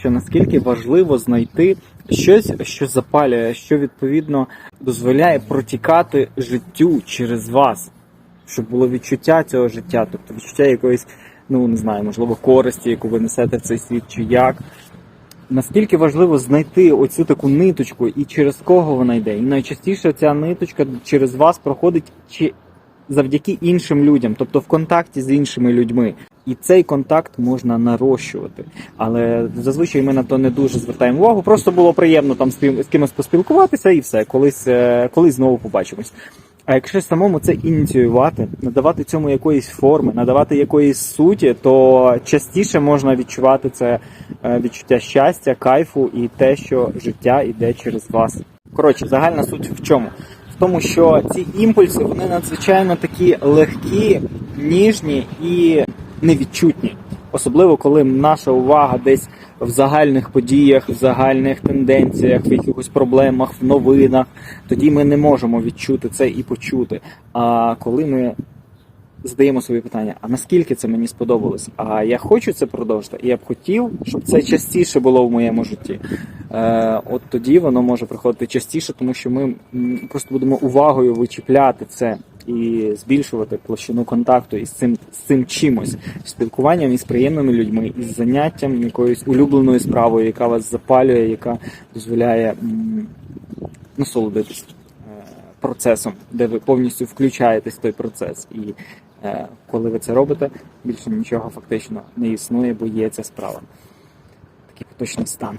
що наскільки важливо знайти щось, що запалює, що відповідно дозволяє протікати життю через вас, щоб було відчуття цього життя, тобто відчуття якоїсь, ну не знаю, можливо, користі, яку ви несете в цей світ, чи як. Наскільки важливо знайти оцю таку ниточку і через кого вона йде. І найчастіше ця ниточка через вас проходить чи завдяки іншим людям, тобто в контакті з іншими людьми. І цей контакт можна нарощувати. Але зазвичай ми на то не дуже звертаємо увагу. Просто було приємно там з кимось поспілкуватися і все, колись, е, колись знову побачимось. А якщо самому це ініціювати, надавати цьому якоїсь форми, надавати якоїсь суті, то частіше можна відчувати це е, відчуття щастя, кайфу і те, що життя йде через вас. Коротше, загальна суть в чому? Тому, що ці імпульси вони надзвичайно такі легкі, ніжні і невідчутні. Особливо коли наша увага десь в загальних подіях, в загальних тенденціях, в якихось проблемах, в новинах, тоді ми не можемо відчути це і почути. А коли ми задаємо собі питання, а наскільки це мені сподобалось? А я хочу це продовжити, і я б хотів, щоб це частіше було в моєму житті. Е, от тоді воно може приходити частіше, тому що ми просто будемо увагою вичіпляти це і збільшувати площину контакту із цим з цим чимось, спілкуванням із приємними людьми, із заняттям якоюсь улюбленою справою, яка вас запалює, яка дозволяє насолодитись е, процесом, де ви повністю включаєтесь в той процес. І коли ви це робите, більше нічого фактично не існує, бо є ця справа. Такий поточний стан.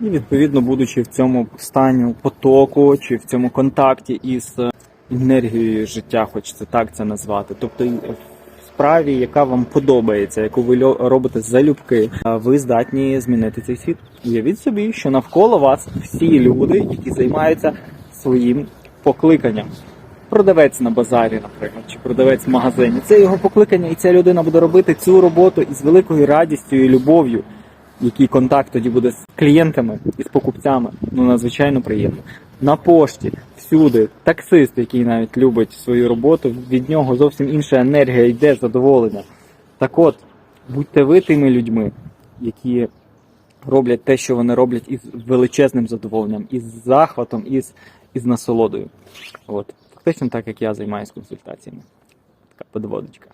І відповідно, будучи в цьому стані потоку чи в цьому контакті із е, енергією життя, хочеться так це назвати. Тобто в справі, яка вам подобається, яку ви робите залюбки, ви здатні змінити цей світ. Уявіть собі, що навколо вас всі люди, які займаються своїм покликанням. Продавець на базарі, наприклад, чи продавець в магазині. Це його покликання, і ця людина буде робити цю роботу із великою радістю і любов'ю який контакт тоді буде з клієнтами і з покупцями, ну надзвичайно приємно. На пошті, всюди, таксист, який навіть любить свою роботу, від нього зовсім інша енергія йде задоволення. Так от, будьте ви тими людьми, які роблять те, що вони роблять із величезним задоволенням, із захватом, із, із насолодою. От. Фактично так, як я займаюся консультаціями. Така подводочка.